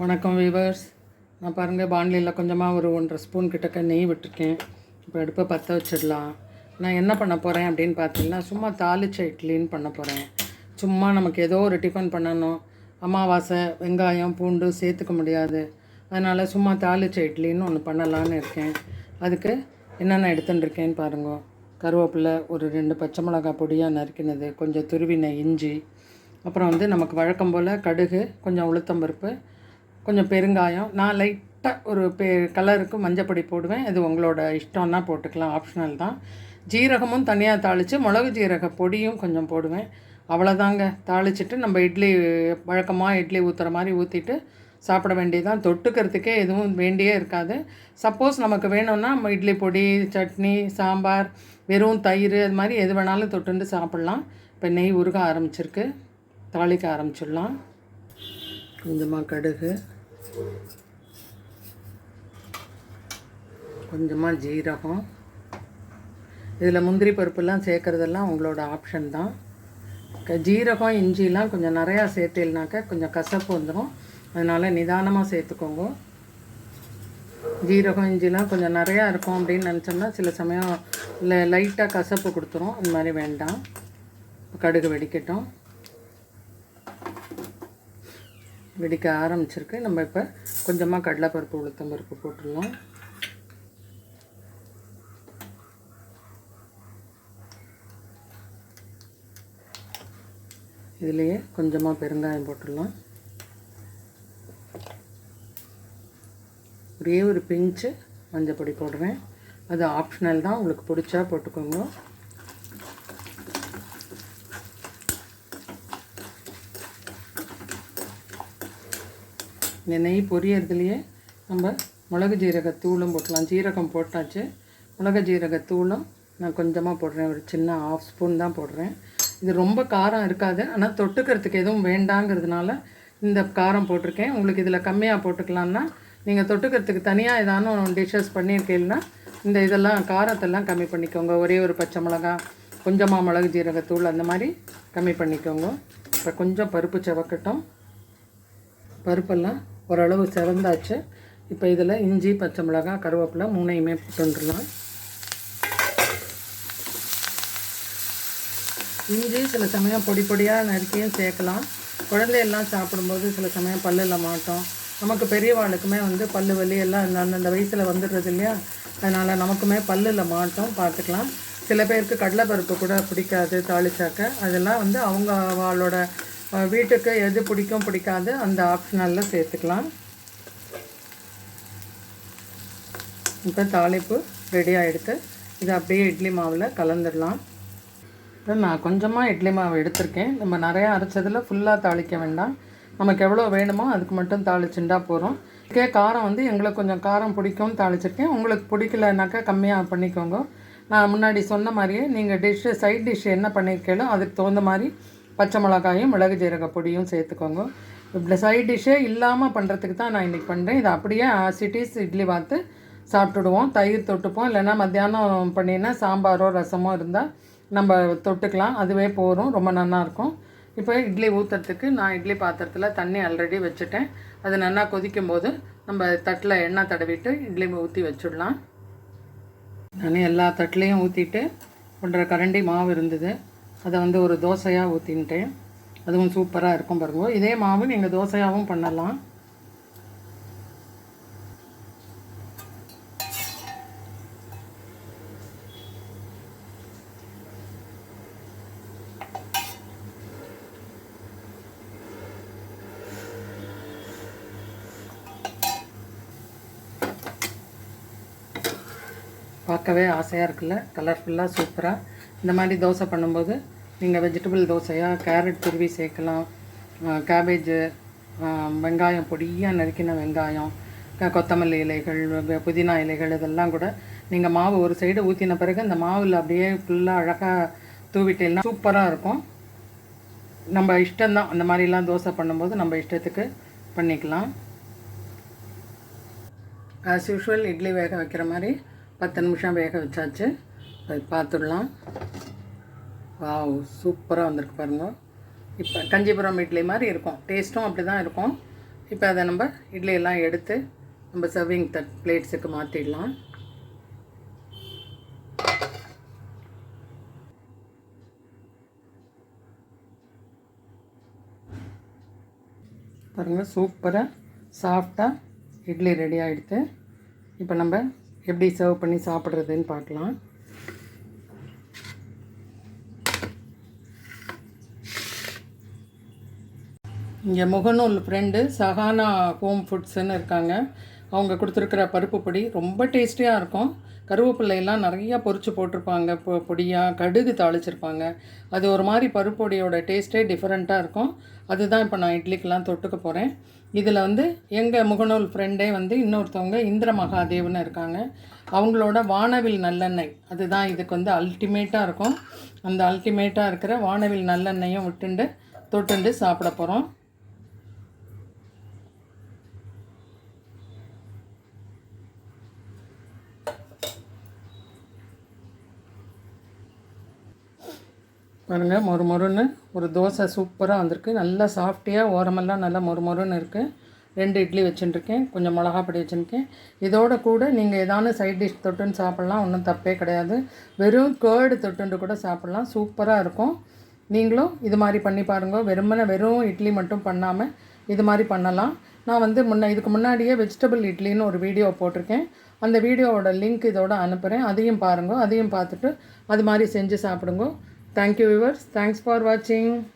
வணக்கம் வீவர்ஸ். நான் பாருங்கள் பாண்டிலியில் கொஞ்சமாக ஒரு ஒன்றரை ஸ்பூன் கிட்டக்க நெய் விட்டுருக்கேன். இப்போ அடுப்பை பற்ற வச்சிடலாம். நான் என்ன பண்ண போகிறேன் அப்படின்னு பார்த்தீங்கன்னா சும்மா தாளிச்ச இட்லின்னு பண்ண போகிறேன் சும்மா நமக்கு ஏதோ ஒரு டிஃபன் பண்ணணும். அமாவாசை வெங்காயம் பூண்டு சேர்த்துக்க முடியாது. அதனால் சும்மா தாளிச்ச இட்லின்னு ஒன்று பண்ணலான்னு இருக்கேன். அதுக்கு என்னென்ன எடுத்துன்னு இருக்கேன்னு பாருங்க. கருவேப்பிலை ஒரு ரெண்டு பச்சை மிளகாய் பொடியாக நறுக்கினது கொஞ்சம் துருவின இஞ்சி. அப்புறம் வந்து நமக்கு வழக்கம் போல் கடுகு கொஞ்சம் உளுத்தம்பருப்பு கொஞ்சம் பெருங்காயம். நான் லைட்டாக ஒரு பெ கலருக்கு மஞ்சப்பொடி போடுவேன். அது உங்களோட இஷ்டம்னா போட்டுக்கலாம். ஆப்ஷனல் தான். ஜீரகமும் தனியாக தாளித்து மிளகு ஜீரக பொடியும் கொஞ்சம் போடுவேன். அவ்வளோதாங்க தாளிச்சிட்டு நம்ம இட்லி வழக்கமாக இட்லி ஊற்றுற மாதிரி ஊற்றிட்டு சாப்பிட வேண்டியதான் தொட்டுக்கிறதுக்கே எதுவும் வேண்டியே இருக்காது. சப்போஸ் நமக்கு வேணும்னா நம்ம இட்லி பொடி சட்னி சாம்பார் வெறும் தயிர் அது மாதிரி எது வேணாலும் தொட்டுண்டு சாப்பிட்லாம். இப்போ நெய் உருக ஆரம்பிச்சிருக்கு. தாளிக்க ஆரம்பிச்சிடலாம். கொஞ்சமாக கடுகு. கொஞ்சமாக ஜீரகம். இதில் முந்திரி பருப்புலாம் சேர்க்குறதெல்லாம் உங்களோட ஆப்ஷன் தான். ஜீரகம் இஞ்சிலாம் கொஞ்சம் நிறையா சேர்த்தேல்னாக்கா கொஞ்சம் கசப்பு வந்துடும் அதனால் நிதானமாக சேர்த்துக்கோங்க. ஜீரகம் இஞ்சிலாம் கொஞ்சம் நிறையா இருக்கும் அப்படின்னு நினச்சோம்னா சில சமயம் இல்லை லைட்டாக கசப்பு கொடுத்துரும். அந்த மாதிரி வேண்டாம். கடுகு வெடிக்கட்டும். வெடிக்க ஆரம்பிச்சிருக்கு. நம்ம இப்போ கொஞ்சமாக கடலைப்பருப்பு உளுத்தம் பருப்பு போட்டுடலாம். இதுலேயே கொஞ்சமாக பெருங்காயம் போட்டுடலாம். ஒரே ஒரு பிஞ்சு மஞ்சப்பொடி போடுறேன். அது ஆப்ஷனல் தான். உங்களுக்கு பிடிச்சா போட்டுக்கோங்க. இந்த நெய் பொரியறதுலையே நம்ம மிளகு ஜீரக தூளும் போட்டலாம் ஜீரகம் போட்டாச்சு. மிளகு ஜீரக தூளும் நான் கொஞ்சமாக போடுறேன். ஒரு சின்ன ஆஃப் ஸ்பூன் தான் போடுறேன். இது ரொம்ப காரம் இருக்காது. ஆனால் தொட்டுக்கிறதுக்கு எதுவும் வேண்டாங்கிறதுனால இந்த காரம் போட்டிருக்கேன். உங்களுக்கு இதில் கம்மியாக போட்டுக்கலாம்னா நீங்கள் தொட்டுக்கிறதுக்கு தனியாக ஏதானும் டிஷ்ஷஸ் பண்ணியிருக்கீங்கன்னா இந்த இதெல்லாம் காரத்தெல்லாம் கம்மி பண்ணிக்கோங்க. ஒரே ஒரு பச்சை மிளகா கொஞ்சமாக மிளகு ஜீரகத்தூள் அந்த மாதிரி கம்மி பண்ணிக்கோங்க. இப்போ கொஞ்சம் பருப்பு செவக்கட்டும். பருப்பெல்லாம் ஓரளவு செவந்தாச்சு இப்போ இதில் இஞ்சி பச்சை மிளகாய் கருவேப்பிலை மூணையுமே போட்டுடலாம் இஞ்சி சில சமயம் பொடி பொடியாக நறுக்கியும் சேர்க்கலாம். குழந்தையெல்லாம் சாப்பிடும்போது சில சமயம் பல்லில் மாட்டோம். நமக்கு பெரியவாளுக்குமே வந்து பல்லு வலி எல்லாம் அந்தந்த வயசில் வந்துடுறது இல்லையா? அதனால் நமக்குமே பல்லில் மாட்டோம் பார்த்துக்கலாம். சில பேருக்கு கடலைப்பருப்பு கூட பிடிக்காது தாளிச்சாக்க. அதெல்லாம் வந்து அவங்க அவளோட வீட்டுக்கு எது பிடிக்கும் பிடிக்காது. அந்த ஆப்ஷனலில் சேர்த்துக்கலாம். இப்போ தாளிப்பு ரெடி ஆகிடுத்து இதை அப்படியே இட்லி மாவில் கலந்துடலாம். இப்போ நான் கொஞ்சமாக இட்லி மாவு எடுத்திருக்கேன். நம்ம நிறையா அரைச்சதில் ஃபுல்லாக தாளிக்க வேண்டாம். நமக்கு எவ்வளோ வேணுமோ அதுக்கு மட்டும் தாளிச்சுண்டா போகிறோம் இதுக்கே காரம் வந்து எங்களுக்கு கொஞ்சம் காரம் பிடிக்கும்னு தாளிச்சிருக்கேன். உங்களுக்கு பிடிக்கலனாக்கா கம்மியாக பண்ணிக்கோங்க. நான் முன்னாடி சொன்ன மாதிரியே நீங்கள் டிஷ்ஷு சைட் டிஷ் என்ன பண்ணியிருக்கீங்களோ அதுக்கு தகுந்த மாதிரி பச்சை மிளகாயும் மிளகு ஜீரக பொடியும் சேர்த்துக்கோங்க. இப்படி சைட் டிஷ்ஷே இல்லாமல் பண்ணுறதுக்கு தான் நான் இன்றைக்கி பண்ணுறேன் இது அப்படியே சிட்டிஸ் இட்லி பார்த்து சாப்பிட்டுடுவோம். தயிர் தொட்டுப்போம். இல்லைன்னா மத்தியானம் பண்ணினா சாம்பாரோ ரசமோ இருந்தால் நம்ம தொட்டுக்கலாம். அதுவே போதும். ரொம்ப நல்லாயிருக்கும் இப்போ இட்லி ஊற்றுறதுக்கு நான் இட்லி பாத்திரத்தில் தண்ணி ஆல்ரெடி வச்சுட்டேன். அது நல்லா கொதிக்கும் போது நம்ம தட்டில் எண்ணெய் தடவிட்டு இட்லி ஊற்றி வச்சுடலாம். நான் எல்லா தட்டிலையும் ஊற்றிட்டு ஒன்றரை கரண்டி மாவு இருந்தது. அதை வந்து ஒரு தோசையாக ஊற்றின்ட்டேன் அதுவும் சூப்பராக இருக்கும் பாருங்க. இதே மாவு நீங்கள் தோசையாகவும் பண்ணலாம். பார்க்கவே ஆசையாக இருக்குல்ல? கலர்ஃபுல்லாக சூப்பராக இந்த மாதிரி தோசை பண்ணும்போது நீங்கள் வெஜிடபிள் தோசையாக கேரட் துருவி சேர்க்கலாம். கேபேஜு வெங்காயம் பொடியாக நறுக்கின வெங்காயம் கொத்தமல்லி இலைகள் புதினா இலைகள் இதெல்லாம் கூட நீங்கள் மாவு ஒரு சைடு ஊற்றின பிறகு அந்த மாவில் அப்படியே ஃபுல்லாக அழகாக தூவிட்டேன்னா சூப்பராக இருக்கும். நம்ம இஷ்டம்தான். அந்த மாதிரிலாம் தோசை பண்ணும்போது நம்ம இஷ்டத்துக்கு பண்ணிக்கலாம். ஆஸ் யூஷுவல் இட்லி வேக வைக்கிற மாதிரி பத்து நிமிஷம் வேக வச்சாச்சு. அது பார்த்துடலாம். வாவ் சூப்பராக வந்திருக்கு பாருங்கள் இப்போ கஞ்சிபுரம் இட்லி மாதிரி இருக்கும். டேஸ்ட்டும் அப்படி தான் இருக்கும். இப்போ அதை நம்ம இட்லியெல்லாம் எடுத்து நம்ம சர்விங் தட் பிளேட்ஸுக்கு மாற்றிடலாம் பாருங்கள் சூப்பராக சாஃப்டாக இட்லி ரெடி ஆகிடுது இப்போ நம்ம எப்படி சர்வ் பண்ணி சாப்பிட்றதுன்னு பார்க்கலாம். இங்கே முகநூல் ஃப்ரெண்டு சஹானா ஹோம் ஃபுட்ஸ்ன்னு இருக்காங்க. அவங்க கொடுத்துருக்குற பருப்பு பொடி ரொம்ப டேஸ்டியாக இருக்கும். கருவேப்பிள்ளையெல்லாம் நிறையா பொறிச்சு போட்டிருப்பாங்க. பொ பொடியாக கடுகு தாளிச்சிருப்பாங்க. அது ஒரு மாதிரி பருப்பு பொடியோட டேஸ்ட்டே டிஃப்ரெண்ட்டாக இருக்கும். அதுதான் இப்போ நான் இட்லிக்கெலாம் தொட்டுக்க போகிறேன் இதில் வந்து எங்கள் முகநூல் ஃப்ரெண்டே வந்து இன்னொருத்தவங்க இந்திர மகாதேவ்னு இருக்காங்க. அவங்களோட வானவில் நல்லெண்ணெய். அதுதான் இதுக்கு வந்து அல்டிமேட்டாக இருக்கும். அந்த அல்டிமேட்டாக இருக்கிற வானவில் நல்லெண்ணெயும் விட்டுண்டு தொட்டுண்டு சாப்பிட போகிறோம் பாருங்கள் மொறு மொறுன்னு ஒரு தோசை சூப்பராக வந்திருக்கு. நல்லா சாஃப்டியாக ஓரமெல்லாம் நல்லா மொறு மொறுன்னு இருக்குது ரெண்டு இட்லி வச்சுட்டுருக்கேன் கொஞ்சம் மிளகா பொடி வச்சுருக்கேன். இதோட கூட நீங்கள் ஏதான சைட் டிஷ் தொட்டுன்னு சாப்பிட்லாம். ஒன்றும் தப்பே கிடையாது. வெறும் கேர்டு தொட்டுண்டு கூட சாப்பிட்லாம். சூப்பராக இருக்கும். நீங்களும் இது மாதிரி பண்ணி பாருங்க. வெறுமனே வெறும் இட்லி மட்டும் பண்ணாமல் இது மாதிரி பண்ணலாம். நான் வந்து முன்ன இதுக்கு முன்னாடியே வெஜிடபிள் இட்லின்னு ஒரு வீடியோ போட்டிருக்கேன். அந்த வீடியோவோட லிங்க் இதோட அனுப்புகிறேன் அதையும் பாருங்கோ. அதையும் பார்த்துட்டு அது மாதிரி செஞ்சு சாப்பிடுங்க. Thank you viewers. Thanks for watching.